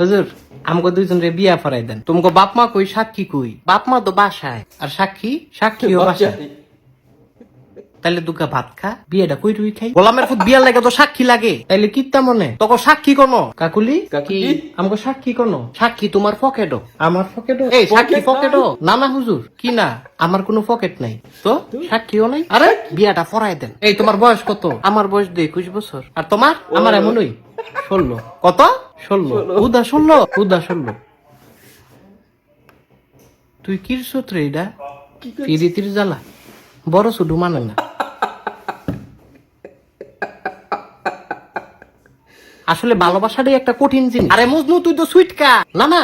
হুজুর আমাকে দুইজন রে বিয়া ফরাই দেন। তোমাকে বাপ মা কই সাক্ষী কই? বাপ মা তো বাসায়। আর সাক্ষী? সাক্ষীও বাসায়। তাইলে দুগা ভাত খা বিয়েটা কই রুই খাই? গোলামের ফুট বিয়ার লাগে তো সাক্ষী লাগে। তাইলে কিত্তা মনে? তোকে সাক্ষী কোন? কাকুলি? কাকুলি? কি? আমাকে সাক্ষী কোন? সাক্ষী তোমার পকেটও। আমার পকেটও? এই সাক্ষী পকেটও? না না হুজুর কি না? আমার কোনো পকেট নাই। তো সাক্ষীও নাই? আরে বিয়াটা ফরাই দেন। এই তোমার বয়স কত? আমার বয়স দুই একুশ বছর। আর তোমার? আমার এমনই। ষোলো। কত? ষোলো। উদা ষোলো উদা ষোলো। তুই কির সূত্রে এটা? পিরিতির জ্বালা। বড় শুধু মানে না। আসলে ভালোবাসাটাই একটা কঠিন জিনিস। আরে মজনু তুই তো সুইটকা না না।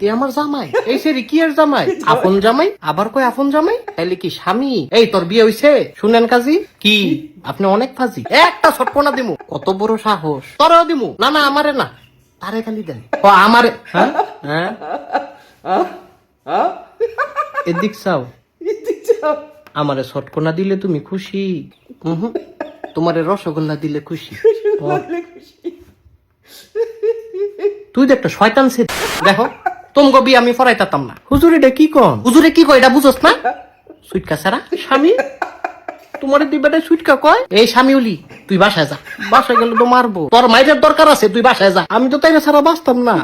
তুই আমার জামাই। এই সেরি কি আর জামাই? আপন জামাই? আবার কই আপন জামাই? তাইলে কি স্বামী? এই তোর বিয়ে হইছে? শুনেন কাজী। কি? আপনি অনেক ফাজি। একটা ছটপনা দিমু। কত বড় সাহস। তোরও দিমু। না না আমারে না। তারে খালি দেন। ও আমারে হ্যাঁ? হ্যাঁ? এদিক চাও। আমারে ছটকনা দিলে তুমি খুশি। তোমারে রসগোল্লা দিলে খুশি। তুই তো একটা শয়তান সে দেখো তোমগো বিয়ে আমি ফরাইতাম না। হুজুর এটা কি কন? হুজুরে কি কয় এটা বুঝোস না? সুইটকা সারা স্বামী? তোমার দুই বেটায় সুইটকা কয়? এই স্বামী উলি। তুই বাসায় যা। বাসায় গেলে তো মারবো। তোর মাইরের দরকার আছে তুই বাসায় যা। আমি তো তাই না সারা বাঁচতাম না।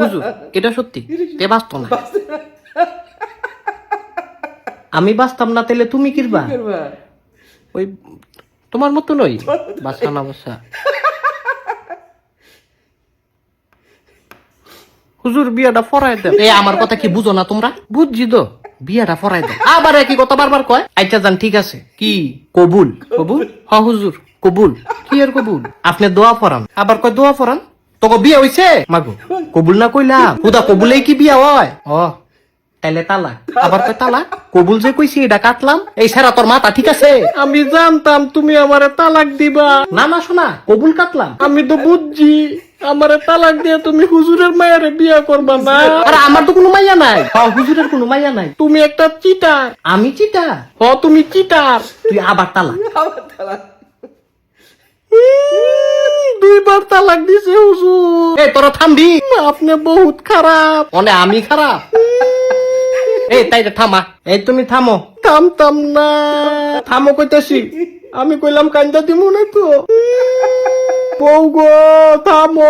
হুজুর এটা সত্যি। তে বাঁচত না। আমি বাঁচতাম না তাহলে তুমি কিরবা? ওই তোমার মতো নই। বাসা না বাসা। হুজুর বিয়াটা ফরাই দেন এই আমার কথা কি বুঝো না তোমরা? বুঝছি তো। বিয়াটা ফরাই দেন আবার একই কথা বারবার কয়? আচ্ছা যান ঠিক আছে। কি? কবুল। কবুল? হ হুজুর। কবুল। কি আর কবুল? আপনি দোয়া ফরান আবার কয় দোয়া ফরান তোকে বিয়া হইছে? মাগো কবুল না কইলাম। হুদা কবুলেই কি বিয়া হয়? ও তাইলে তালাক। আবার কয় তালাক? কবুল যে কইছি এটা কাটলাম। এই সারা তোর মাথা ঠিক আছে? আমি জানতাম তুমি আমারে তালাক দিবা। না না শোনা কবুল কাটলাম। আমি তো বুঝছি। আমারে তালাক দিয়ে তুমি হুজুরের মায়ের বিয়া করবা না। আরে আমার তো কোনো মাইয়া নাই। হ্যাঁ হুজুরের কোনো মাইয়া নাই। তুমি একটা চিটার। আমি চিটার? হ তুমি চিটার। তুই আবার তালাক। উম, দুইবার তালাক দিছে হুজুর। এ তোরা থামবি আপনি বহুত খারাপ। মানে আমি খারাপ। এই তাই থামা। এই তুমি থামো। থামতাম না। থামো কইতাছি। আমি কইলাম কান্দা দিমু না তো। 包哥他摸